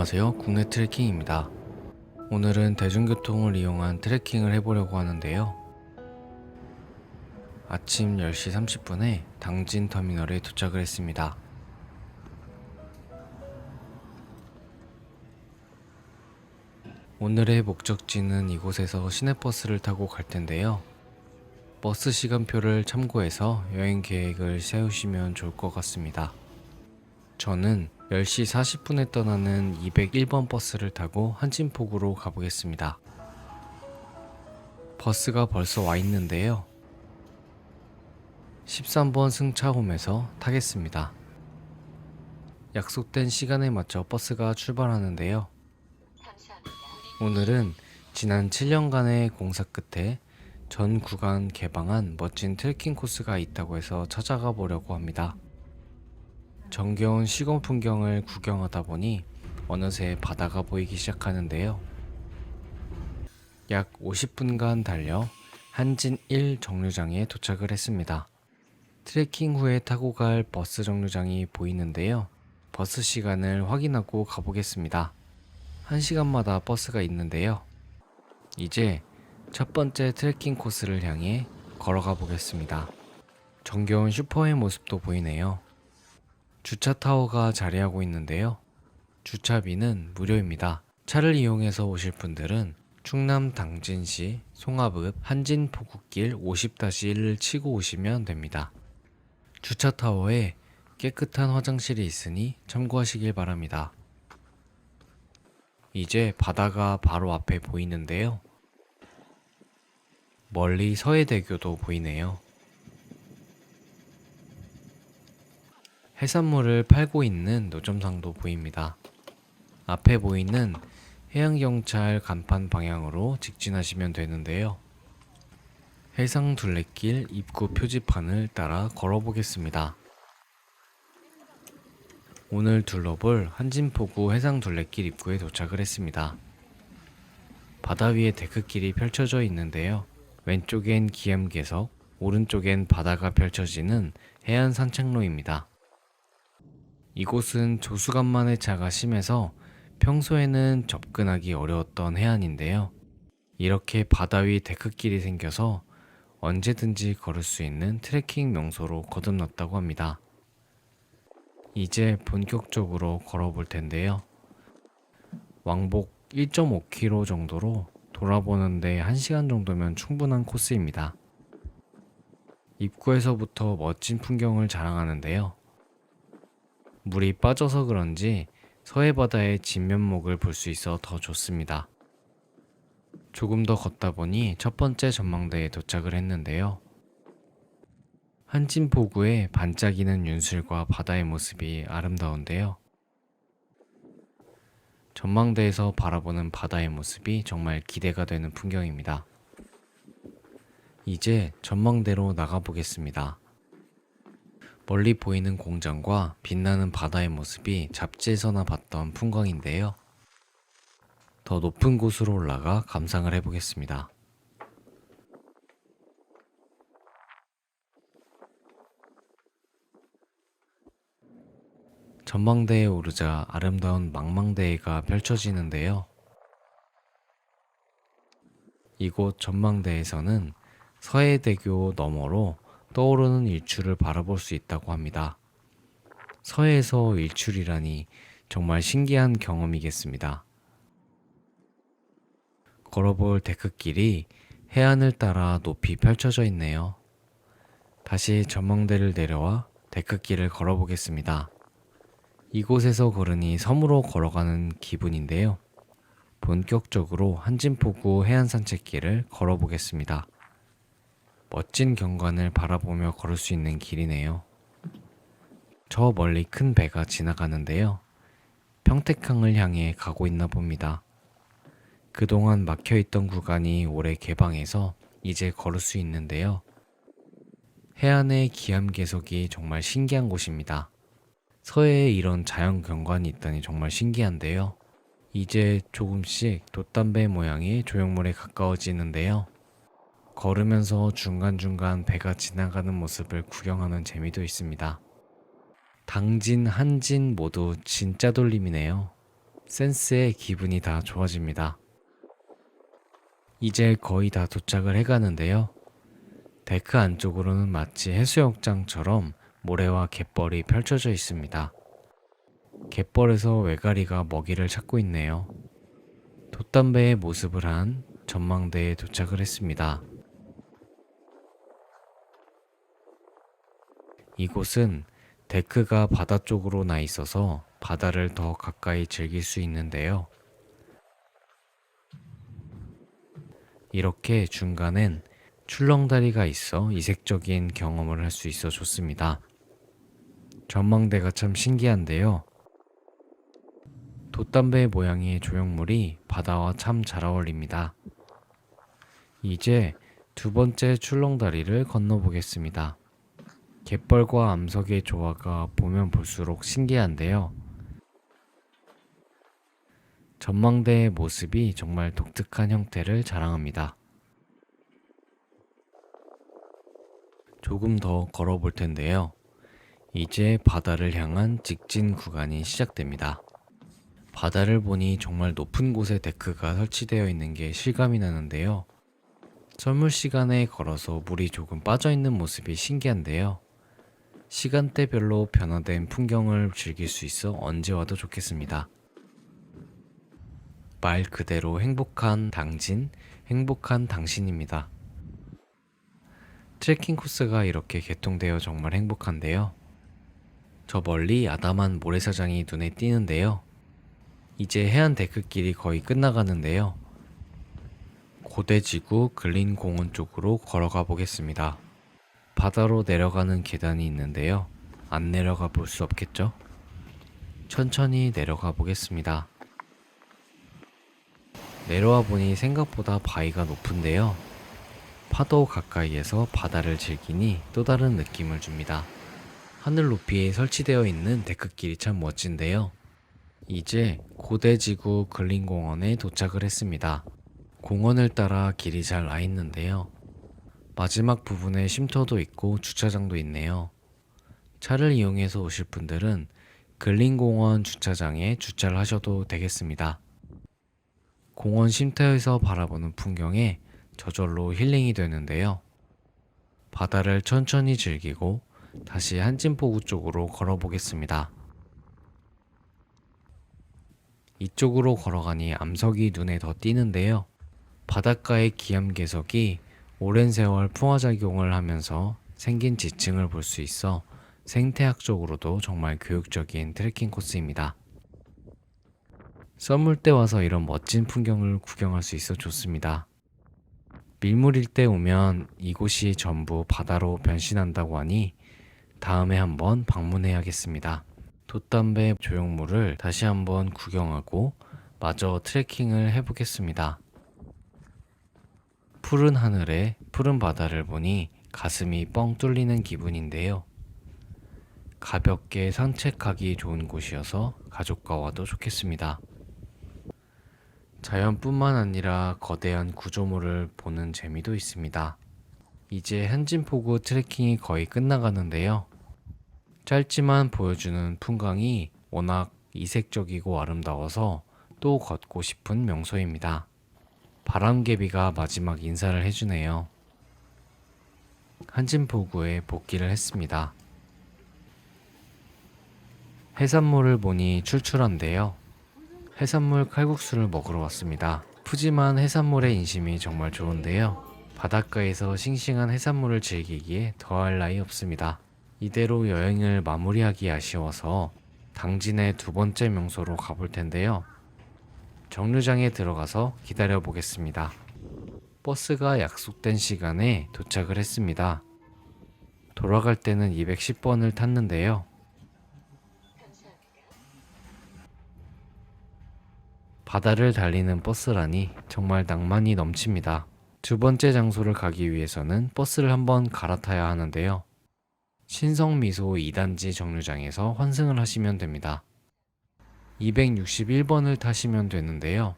안녕하세요. 국내 트레킹입니다. 오늘은 대중교통을 이용한 트레킹을 해보려고 하는데요. 아침 10시 30분에 당진 터미널에 도착을 했습니다. 오늘의 목적지는 이곳에서 시내버스를 타고 갈 텐데요. 버스 시간표를 참고해서 여행 계획을 세우시면 좋을 것 같습니다. 저는 10시 40분에 떠나는 201번 버스를 타고 한진폭으로 가보겠습니다. 버스가 벌써 와 있는데요. 13번 승차홈에서 타겠습니다. 약속된 시간에 맞춰 버스가 출발하는데요. 오늘은 지난 7년간의 공사 끝에 전 구간 개방한 멋진 트레킹 코스가 있다고 해서 찾아가 보려고 합니다. 정겨운 시골 풍경을 구경하다 보니 어느새 바다가 보이기 시작하는데요. 약 50분간 달려 한진 1 정류장에 도착을 했습니다. 트레킹 후에 타고 갈 버스 정류장이 보이는데요. 버스 시간을 확인하고 가보겠습니다. 1시간마다 버스가 있는데요. 이제 첫 번째 트레킹 코스를 향해 걸어가 보겠습니다. 정겨운 슈퍼의 모습도 보이네요. 주차 타워가 자리하고 있는데요. 주차비는 무료입니다. 차를 이용해서 오실 분들은 충남 당진시 송화읍 한진포구길 50-1을 치고 오시면 됩니다. 주차 타워에 깨끗한 화장실이 있으니 참고하시길 바랍니다. 이제 바다가 바로 앞에 보이는데요. 멀리 서해대교도 보이네요. 해산물을 팔고 있는 노점상도 보입니다. 앞에 보이는 해양경찰 간판 방향으로 직진하시면 되는데요. 해상 둘레길 입구 표지판을 따라 걸어보겠습니다. 오늘 둘러볼 한진포구 해상 둘레길 입구에 도착을 했습니다. 바다 위에 데크길이 펼쳐져 있는데요. 왼쪽엔 기암괴석, 오른쪽엔 바다가 펼쳐지는 해안 산책로입니다. 이곳은 조수간만의 차가 심해서 평소에는 접근하기 어려웠던 해안인데요. 이렇게 바다 위 데크길이 생겨서 언제든지 걸을 수 있는 트레킹 명소로 거듭났다고 합니다. 이제 본격적으로 걸어볼 텐데요. 왕복 1.5km 정도로 돌아보는데 1시간 정도면 충분한 코스입니다. 입구에서부터 멋진 풍경을 자랑하는데요. 물이 빠져서 그런지 서해 바다의 진면목을 볼 수 있어 더 좋습니다. 조금 더 걷다 보니 첫 번째 전망대에 도착을 했는데요. 한진포구의 반짝이는 윤술과 바다의 모습이 아름다운데요. 전망대에서 바라보는 바다의 모습이 정말 기대가 되는 풍경입니다. 이제 전망대로 나가보겠습니다. 멀리 보이는 공장과 빛나는 바다의 모습이 잡지에서나 봤던 풍광인데요. 더 높은 곳으로 올라가 감상을 해보겠습니다. 전망대에 오르자 아름다운 망망대해가 펼쳐지는데요. 이곳 전망대에서는 서해대교 너머로 떠오르는 일출을 바라볼 수 있다고 합니다. 서해에서 일출이라니 정말 신기한 경험이겠습니다. 걸어볼 데크길이 해안을 따라 높이 펼쳐져 있네요. 다시 전망대를 내려와 데크길을 걸어보겠습니다. 이곳에서 걸으니 섬으로 걸어가는 기분인데요. 본격적으로 한진포구 해안 산책길을 걸어보겠습니다. 멋진 경관을 바라보며 걸을 수 있는 길이네요. 저 멀리 큰 배가 지나가는데요. 평택항을 향해 가고 있나 봅니다. 그동안 막혀 있던 구간이 올해 개방해서 이제 걸을 수 있는데요. 해안의 기암괴석이 정말 신기한 곳입니다. 서해에 이런 자연 경관이 있다니 정말 신기한데요. 이제 조금씩 돛담배 모양의 조형물에 가까워지는데요. 걸으면서 중간중간 배가 지나가는 모습을 구경하는 재미도 있습니다. 당진, 한진 모두 진짜 돌림이네요. 센스에 기분이 다 좋아집니다. 이제 거의 다 도착을 해가는데요. 데크 안쪽으로는 마치 해수욕장처럼 모래와 갯벌이 펼쳐져 있습니다. 갯벌에서 외가리가 먹이를 찾고 있네요. 돛담배의 모습을 한 전망대에 도착을 했습니다. 이곳은 데크가 바다 쪽으로 나 있어서 바다를 더 가까이 즐길 수 있는데요. 이렇게 중간엔 출렁다리가 있어 이색적인 경험을 할 수 있어 좋습니다. 전망대가 참 신기한데요. 돛담배 모양의 조형물이 바다와 참 잘 어울립니다. 이제 두 번째 출렁다리를 건너보겠습니다. 갯벌과 암석의 조화가 보면 볼수록 신기한데요. 전망대의 모습이 정말 독특한 형태를 자랑합니다. 조금 더 걸어 볼 텐데요. 이제 바다를 향한 직진 구간이 시작됩니다. 바다를 보니 정말 높은 곳에 데크가 설치되어 있는 게 실감이 나는데요. 썰물 시간에 걸어서 물이 조금 빠져 있는 모습이 신기한데요. 시간대별로 변화된 풍경을 즐길 수 있어 언제 와도 좋겠습니다. 말 그대로 행복한 당진, 행복한 당신입니다. 트레킹 코스가 이렇게 개통되어 정말 행복한데요. 저 멀리 아담한 모래사장이 눈에 띄는데요. 이제 해안 데크길이 거의 끝나가는데요. 고대지구 근린공원 쪽으로 걸어가 보겠습니다. 바다로 내려가는 계단이 있는데요. 안 내려가 볼 수 없겠죠? 천천히 내려가 보겠습니다. 내려와 보니 생각보다 바위가 높은데요. 파도 가까이에서 바다를 즐기니 또 다른 느낌을 줍니다. 하늘 높이에 설치되어 있는 데크길이 참 멋진데요. 이제 고대지구 근린공원에 도착을 했습니다. 공원을 따라 길이 잘 나 있는데요. 마지막 부분에 쉼터도 있고 주차장도 있네요. 차를 이용해서 오실 분들은 근린공원 주차장에 주차를 하셔도 되겠습니다. 공원 쉼터에서 바라보는 풍경에 저절로 힐링이 되는데요. 바다를 천천히 즐기고 다시 한진포구 쪽으로 걸어보겠습니다. 이쪽으로 걸어가니 암석이 눈에 더 띄는데요. 바닷가의 기암괴석이 오랜 세월 풍화작용을 하면서 생긴 지층을 볼 수 있어 생태학적으로도 정말 교육적인 트레킹 코스입니다. 썰물 때 와서 이런 멋진 풍경을 구경할 수 있어 좋습니다. 밀물일 때 오면 이곳이 전부 바다로 변신한다고 하니 다음에 한번 방문해야겠습니다. 돛담배 조형물을 다시 한번 구경하고 마저 트레킹을 해보겠습니다. 푸른 하늘에 푸른 바다를 보니 가슴이 뻥 뚫리는 기분인데요. 가볍게 산책하기 좋은 곳이어서 가족과 와도 좋겠습니다. 자연뿐만 아니라 거대한 구조물을 보는 재미도 있습니다. 이제 한진포구 트레킹이 거의 끝나가는데요. 짧지만 보여주는 풍광이 워낙 이색적이고 아름다워서 또 걷고 싶은 명소입니다. 바람개비가 마지막 인사를 해주네요. 한진포구에 복귀를 했습니다. 해산물을 보니 출출한데요. 해산물 칼국수를 먹으러 왔습니다. 푸짐한 해산물의 인심이 정말 좋은데요. 바닷가에서 싱싱한 해산물을 즐기기에 더할 나위 없습니다. 이대로 여행을 마무리하기 아쉬워서 당진의 두 번째 명소로 가볼 텐데요. 정류장에 들어가서 기다려 보겠습니다. 버스가 약속된 시간에 도착을 했습니다. 돌아갈 때는 210번을 탔는데요. 바다를 달리는 버스라니 정말 낭만이 넘칩니다. 두 번째 장소를 가기 위해서는 버스를 한번 갈아타야 하는데요. 신성미소 2단지 정류장에서 환승을 하시면 됩니다. 261번을 타시면 되는데요.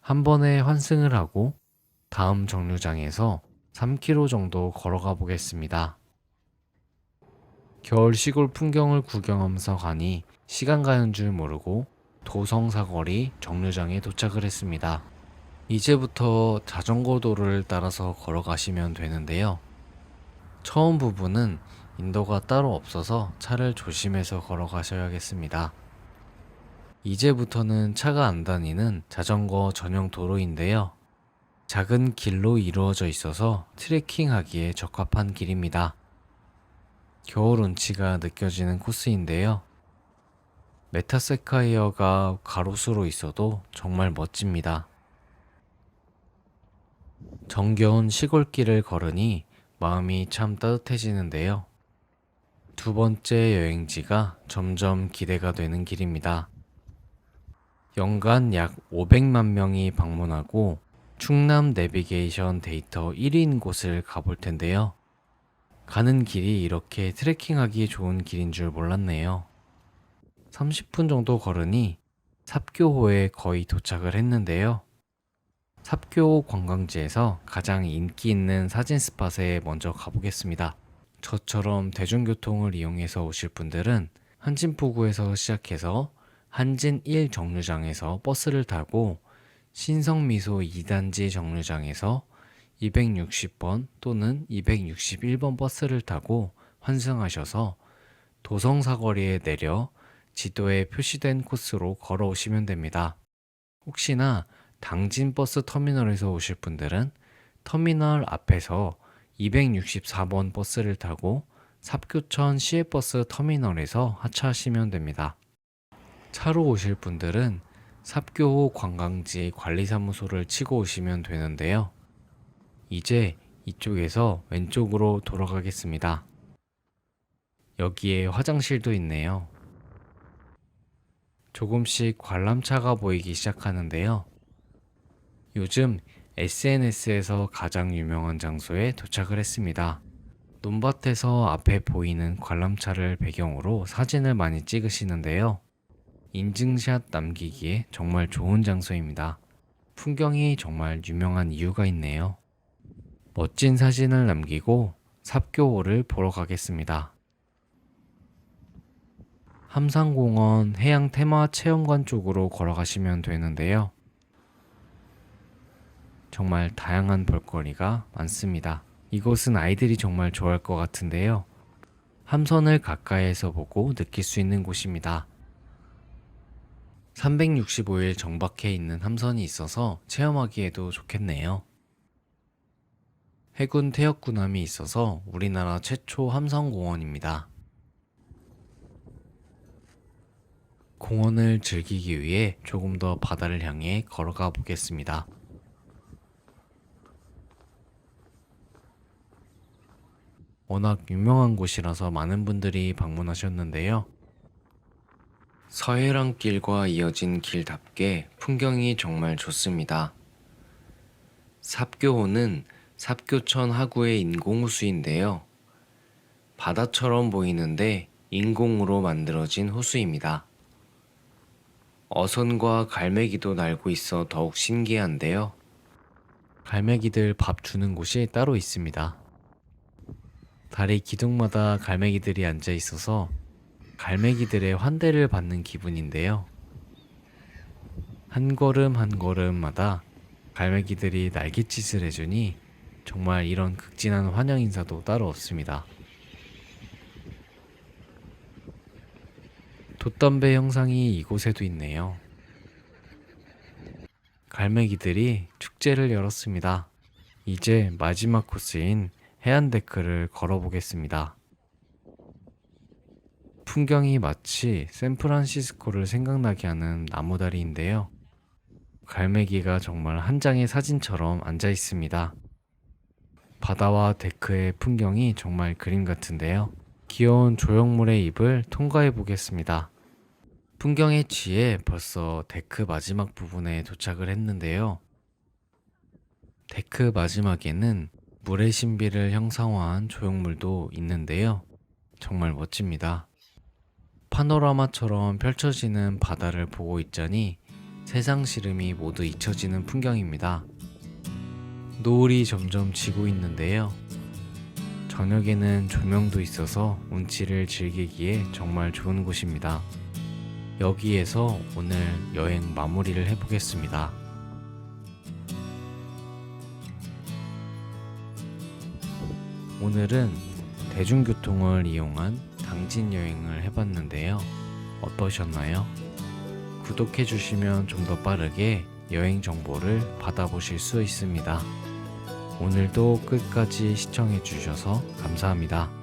한 번에 환승을 하고 다음 정류장에서 3km 정도 걸어가 보겠습니다. 겨울 시골 풍경을 구경하면서 가니 시간 가는 줄 모르고 도성 사거리 정류장에 도착을 했습니다. 이제부터 자전거도를 따라서 걸어가시면 되는데요. 처음 부분은 인도가 따로 없어서 차를 조심해서 걸어가셔야겠습니다. 이제부터는 차가 안 다니는 자전거 전용 도로인데요. 작은 길로 이루어져 있어서 트레킹하기에 적합한 길입니다. 겨울 운치가 느껴지는 코스인데요. 메타세카이어가 가로수로 있어도 정말 멋집니다. 정겨운 시골길을 걸으니 마음이 참 따뜻해지는데요. 두 번째 여행지가 점점 기대가 되는 길입니다. 연간 약 500만 명이 방문하고 충남 내비게이션 데이터 1위인 곳을 가볼 텐데요. 가는 길이 이렇게 트레킹하기 좋은 길인 줄 몰랐네요. 30분 정도 걸으니 삽교호에 거의 도착을 했는데요. 삽교호 관광지에서 가장 인기 있는 사진 스팟에 먼저 가보겠습니다. 저처럼 대중교통을 이용해서 오실 분들은 한진포구에서 시작해서 한진 1 정류장에서 버스를 타고 신성미소 2단지 정류장에서 260번 또는 261번 버스를 타고 환승하셔서 도성사거리에 내려 지도에 표시된 코스로 걸어오시면 됩니다. 혹시나 당진 버스 터미널에서 오실 분들은 터미널 앞에서 264번 버스를 타고 삽교천 시외버스 터미널에서 하차하시면 됩니다. 차로 오실 분들은 삽교호 관광지 관리사무소를 치고 오시면 되는데요. 이제 이쪽에서 왼쪽으로 돌아가겠습니다. 여기에 화장실도 있네요. 조금씩 관람차가 보이기 시작하는데요. 요즘 SNS에서 가장 유명한 장소에 도착을 했습니다. 논밭에서 앞에 보이는 관람차를 배경으로 사진을 많이 찍으시는데요. 인증샷 남기기에 정말 좋은 장소입니다. 풍경이 정말 유명한 이유가 있네요. 멋진 사진을 남기고 삽교호를 보러 가겠습니다. 함산공원 해양 테마 체험관 쪽으로 걸어가시면 되는데요. 정말 다양한 볼거리가 많습니다. 이곳은 아이들이 정말 좋아할 것 같은데요. 함선을 가까이에서 보고 느낄 수 있는 곳입니다. 365일 정박해 있는 함선이 있어서 체험하기에도 좋겠네요. 해군 태역군함이 있어서 우리나라 최초 함선공원입니다. 공원을 즐기기 위해 조금 더 바다를 향해 걸어가 보겠습니다. 워낙 유명한 곳이라서 많은 분들이 방문하셨는데요. 서해랑 길과 이어진 길답게 풍경이 정말 좋습니다. 삽교호는 삽교천 하구의 인공호수인데요. 바다처럼 보이는데 인공으로 만들어진 호수입니다. 어선과 갈매기도 날고 있어 더욱 신기한데요. 갈매기들 밥 주는 곳이 따로 있습니다. 다리 기둥마다 갈매기들이 앉아 있어서 갈매기들의 환대를 받는 기분인데요. 한 걸음 한 걸음마다 갈매기들이 날갯짓을 해주니 정말 이런 극진한 환영 인사도 따로 없습니다. 돛담배 형상이 이곳에도 있네요. 갈매기들이 축제를 열었습니다. 이제 마지막 코스인 해안 데크를 걸어보겠습니다. 풍경이 마치 샌프란시스코를 생각나게 하는 나무다리인데요. 갈매기가 정말 한 장의 사진처럼 앉아 있습니다. 바다와 데크의 풍경이 정말 그림 같은데요. 귀여운 조형물의 입을 통과해 보겠습니다. 풍경에 취해 벌써 데크 마지막 부분에 도착을 했는데요. 데크 마지막에는 물의 신비를 형상화한 조형물도 있는데요. 정말 멋집니다. 파노라마처럼 펼쳐지는 바다를 보고 있자니 세상 시름이 모두 잊혀지는 풍경입니다. 노을이 점점 지고 있는데요. 저녁에는 조명도 있어서 운치를 즐기기에 정말 좋은 곳입니다. 여기에서 오늘 여행 마무리를 해보겠습니다. 오늘은 대중교통을 이용한 당진 여행을 해봤는데요. 어떠셨나요? 구독해주시면 좀 더 빠르게 여행 정보를 받아보실 수 있습니다. 오늘도 끝까지 시청해주셔서 감사합니다.